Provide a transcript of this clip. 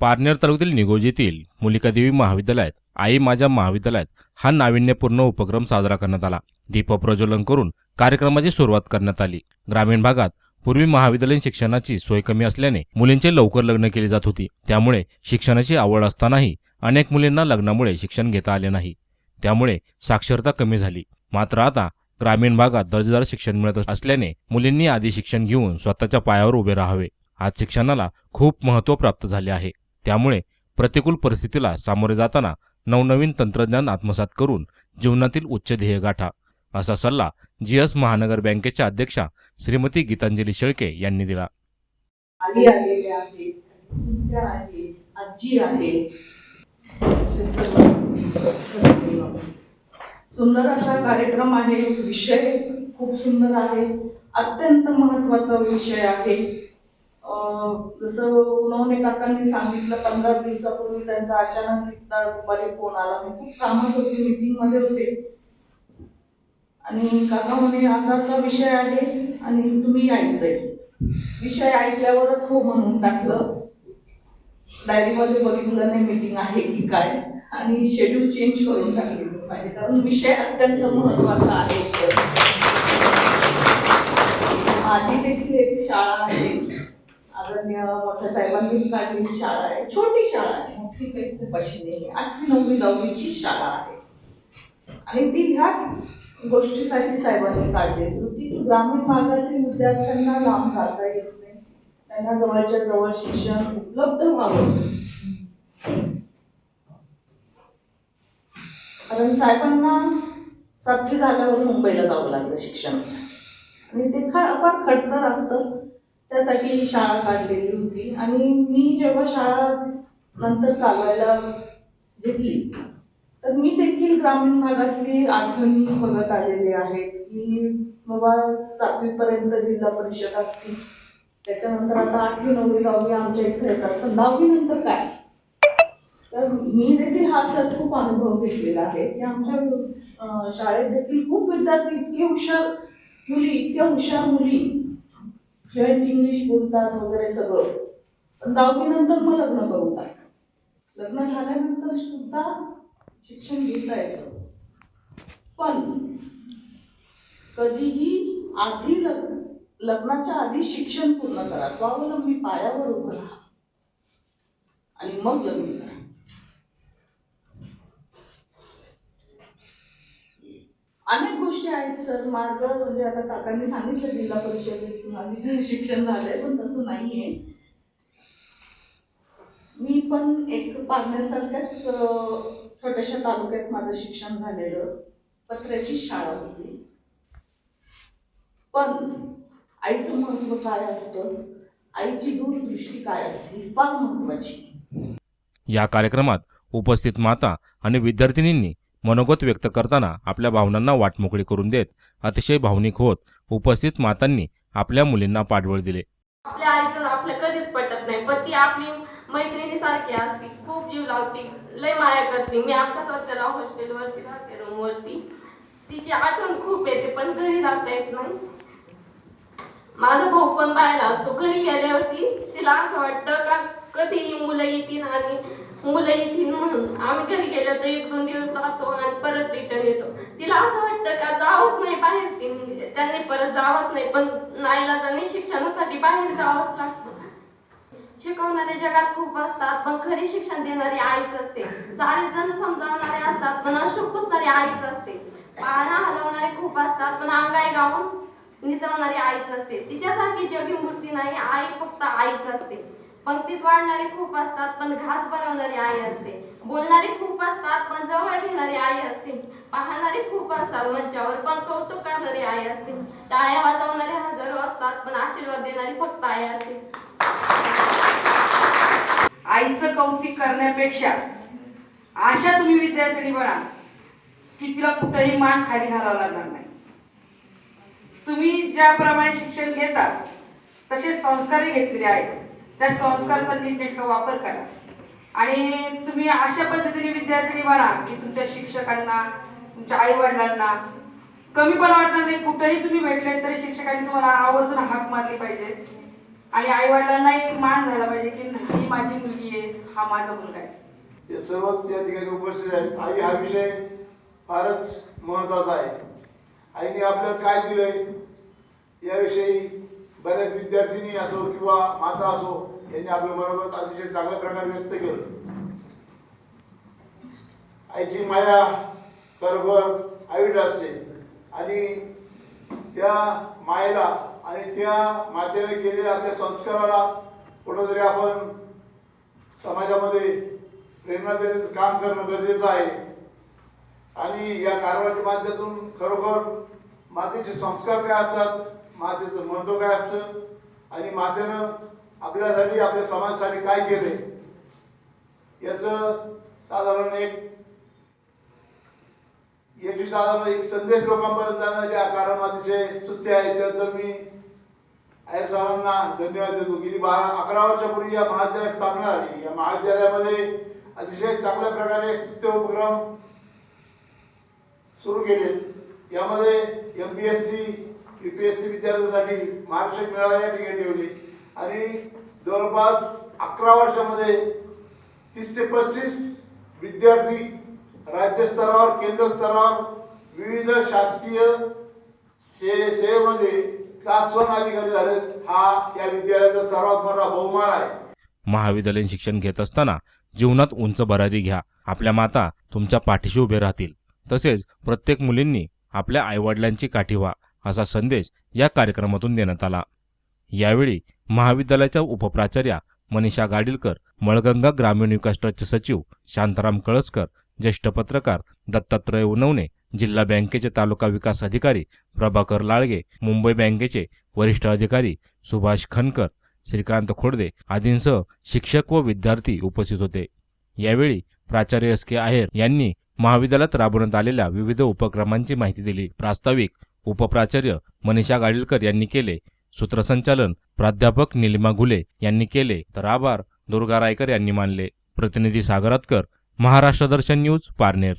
पारनेर तालुक्यातील निगोजीतील मुलिकादेवी महाविद्यालयात आई माझ्या महाविद्यालयात हा नाविन्यपूर्ण उपक्रम साजरा करण्यात आला. दीपप्रज्वलन करून कार्यक्रमाची सुरुवात करण्यात आली. ग्रामीण भागात पूर्वी महाविद्यालयीन शिक्षणाची सोय कमी असल्याने मुलींचे लवकर लग्न केली जात होती. त्यामुळे शिक्षणाची आवड असतानाही अनेक मुलींना लग्नामुळे शिक्षण घेता आले नाही. त्यामुळे साक्षरता कमी झाली. मात्र आता ग्रामीण भागात दर्जेदार शिक्षण मिळत असल्याने मुलींनी आधी शिक्षण घेऊन स्वतःच्या पायावर उभे राहावे. आज शिक्षणाला खूप महत्त्व प्राप्त झाले आहे. त्यामुळे प्रतिकूल परिस्थितीला सामोरे जाताना नवनवीन तंत्रज्ञान आत्मसात करून जीवनातील उच्च ध्येय गाठा असा सल्ला जीएस महानगर बँकेच्या अध्यक्षा श्रीमती गीतांजली शेळके यांनी दिला. आई आलेले आहे आजी आहे. सुंदर असा कार्यक्रम आहे विषय खूप सुंदर आहे अत्यंत महत्त्वाचा विषय आहे. जसं उन्होंने काकांनी सांगितलं पंधरा दिवसापूर्वी त्यांचा अचानक एकदा दुपारी फोन आला. मी खूप कामात होते मीटिंगमध्ये होते. आणि काका म्हणे असा असा विषय आहे आणि तुम्ही यायचंय. विषय ऐकल्यावरच हो म्हणून टाकलं. डायरीमध्ये बघितलं नाही मीटिंग आहे की काय. आणि शेड्यूल चेंज करून टाकले. म्हणजे माझे कारण विषय अत्यंत महत्त्वाचा आहे माझी देखील एक शाळा आहे आदरणीय मोठ्या साहेबांनीच काढलेली शाळा आहे. छोटी शाळा आहे. मोठी काही खूप अशी नाही आठवी नववी दहावीची शाळा आहे. आणि ती ह्याच गोष्टीसाठी साहेबांनी काढलेली होती. की ग्रामीण भागातील विद्यार्थ्यांना लांब जाता येत नाही. त्यांना जवळच्या जवळ शिक्षण उपलब्ध व्हावं. कारण साहेबांना सातवी झाल्यावर मुंबईला जावं लागलं शिक्षणासाठी. आणि ते खा फार खडतर असतं. त्यासाठी ही शाळा काढलेली होती. आणि मी जेव्हा शाळा नंतर चालवायला घेतली तर मी देखील ग्रामीण भागातली अडचणी बघत आलेले आहेत. की बाबा सातवीपर्यंत जिल्हा परिषद असतील त्याच्यानंतर आता आठवी नववी दहावी आमच्या इथे येतात. पण दहावी नंतर काय? तर मी देखील हा सर खूप अनुभव घेतलेला आहे. की आमच्या शाळेत देखील खूप विद्यार्थी इतके हुशार मुली इतक्या हुशार मुली फ्लुएंट इंग्लिश बोलतात वगैरे सगळं. पण दहावीनंतर मग लग्न करून टाकतात लग्न झाल्यानंतर सुद्धा शिक्षण घेता येतं. पण कधीही आधी लग्न लग्नाच्या आधी शिक्षण पूर्ण करा. स्वावलंबी पायावर उभं राहा. आणि मग लग्न करा अनेक गोष्टी आहेत सर. माझं म्हणजे आता काकांनी सांगितलं जिल्हा परिषदेत माझं शिक्षण झालंय पण तसं नाहीये. मी पण एक पारनेरसारख्याच छोट्याशा तालुक्यात माझं शिक्षण झालेलं पत्र्याची शाळा होती. पण आईचं महत्त्व काय असतं? आईची दूरदृष्टी काय असते? फार महत्वाची या कार्यक्रमात उपस्थित माता आणि विद्यार्थिनींनी मनोगत व्यक्त करताना आपल्या भावनांना वाटमोकळी करून देत अतिशय भावनिक होत उपस्थित मातांनी आपल्या मुलींना पाठबळ दिले. आपल्या आईचं आपल्या कधीच पटत नाही पण ती आपली मैत्रिणी सारखी असती खूप जीव लावती लय माया करते. मी आता सध्याला हॉस्टेलवरती राहते रूमवरती. तिची आठवण खूप येते पण घरी राहता येत नाही. माझा भाऊ पण बाहेर असतो घरी गेल्यावरती तिला असं वाटतं का कधी मुलं येतील आणि मुलं येतील म्हणून आम्ही घरी गेलो तर एक दोन दिवस राहतो आणि परत रिटर्न येतो. तिला असं वाटतं का जावंच नाही बाहेर त्यांनी परत जावंच नाही पण नाईलाजाने शिक्षणासाठी बाहेर जावंच लागतं. शिकवणारे जगात खूप असतात पण खरी शिक्षण देणारी आईच असते. सारे जण समजावणारे असतात पण अशोक पुसणारी आईच असते. पाळणा हलवणारे खूप असतात पण अंगाई गाऊन निजवणारी आईच असते. तिच्यासारखी जगी मूर्ती नाही आई फक्त आईच असते. पंक्तीत वाढणारे खूप असतात पण घास बनवणारी आई असते. बोलणारे खूप असतात पण जवळ घेणारी आई असते. पाहणारे खूप असतात मंचावर पण कौतुक करणारी आई असते. टाळ्या वाजवणारे हजारो असतात पण आशीर्वाद देणारी फक्त आई असते. आईचं कौतुक करण्यापेक्षा अशा तुम्ही विद्यार्थ्यांनी बना की तिला कुठंही मान खाली घालावं लागणार नाही. तुम्ही ज्याप्रमाणे शिक्षण घेता तसे संस्कारही घेतलेले आहेत. त्या संस्काराचा नीटनेटका वापर करा. आणि तुम्ही अशा पद्धतीने विद्यार्थी बना की तुमच्या शिक्षकांना तुमच्या आई वडिलांना कमीपणा वाटणार नाही कुठेही तुम्ही भेटले तरी शिक्षकांनी तुम्हाला आवर्जून हाक मारली पाहिजे. आणि आईवडिलांनाही मान झाला पाहिजे की ही माझी मुलगी आहे हा माझा मुलगा आहे. सर्वच या ठिकाणी उपस्थित आहेत. आई हा विषय फारच महत्त्वाचा आहे. आईने आपल्याला काय दिलंय याविषयी बऱ्याच विद्यार्थिनी असो किंवा माता असो यांनी आपलं मनोगत अतिशय चांगल्या प्रकारे व्यक्त केलं. आईची माया खरोखर आईट असते. आणि त्या मायेला आणि त्या मातेने केलेल्या आपल्या संस्काराला कुठंतरी आपण समाजामध्ये प्रेरणा देण्याचं काम करणं गरजेचं आहे. आणि या कारवाईच्या माध्यमातून खरोखर मातेचे संस्कार काय असतात? मातेचं महत्त्व काय असतं? आणि मातेनं आपल्यासाठी आपल्या समाजासाठी काय केलंय? याचं साधारण एक याची साधारण एक संदेश लोकांपर्यंत जाण्याचे कारण अतिशय सुत्य आहे त्यानंतर मी आयर सरांना धन्यवाद देतो. गेली बारा अकरा वर्षापूर्वी या महाविद्यालयात स्थापना झाली. या महाविद्यालयामध्ये अतिशय चांगल्या प्रकारे स्तुत्य उपक्रम सुरू केले. यामध्ये M P S C U P S C विद्यार्थ्यांसाठी महाराष्ट्र मेळावा या ठिकाणी ठेवली. आणि जवळपास अकरा वर्षामध्ये तीस ते पस्तीस विद्यार्थी राज्यस्तरावर केंद्र स्तरावर विविध शासकीय से सेवेमध्ये क्लास वन अधिकारी झाले हा या विद्यालयाचा सर्वात मोठा बहुमान आहे. महाविद्यालयीन शिक्षण घेत असताना जीवनात उंच भरारी घ्या. आपल्या माता तुमच्या पाठीशी उभे राहतील. तसेच प्रत्येक मुलींनी आपल्या आईवडिलांची काठी व्हा. असा संदेश या कार्यक्रमातून देण्यात आला. यावेळी महाविद्यालयाच्या उपप्राचार्या मनीषा गाडीलकर मळगंगा ग्रामीण विकास ट्रस्टचे सचिव शांताराम कळसकर ज्येष्ठ पत्रकार दत्तात्रय उनवणे जिल्हा बँकेचे तालुका विकास अधिकारी प्रभाकर लाळगे मुंबई बँकेचे वरिष्ठ अधिकारी सुभाष खनकर श्रीकांत खोडदे आदींसह शिक्षक व विद्यार्थी उपस्थित होते. यावेळी प्राचार्य एस के आहेर यांनी महाविद्यालयात राबवण्यात आलेल्या विविध उपक्रमांची माहिती दिली. प्रास्ताविक उपप्राचार्य मनीषा गाडीलकर यांनी केले. सूत्रसंचालन प्राध्यापक निलिमा घुले यांनी केले. तर आभार दुर्गा रायकर यांनी मानले. प्रतिनिधी सागरातकर महाराष्ट्र दर्शन न्यूज पारनेर.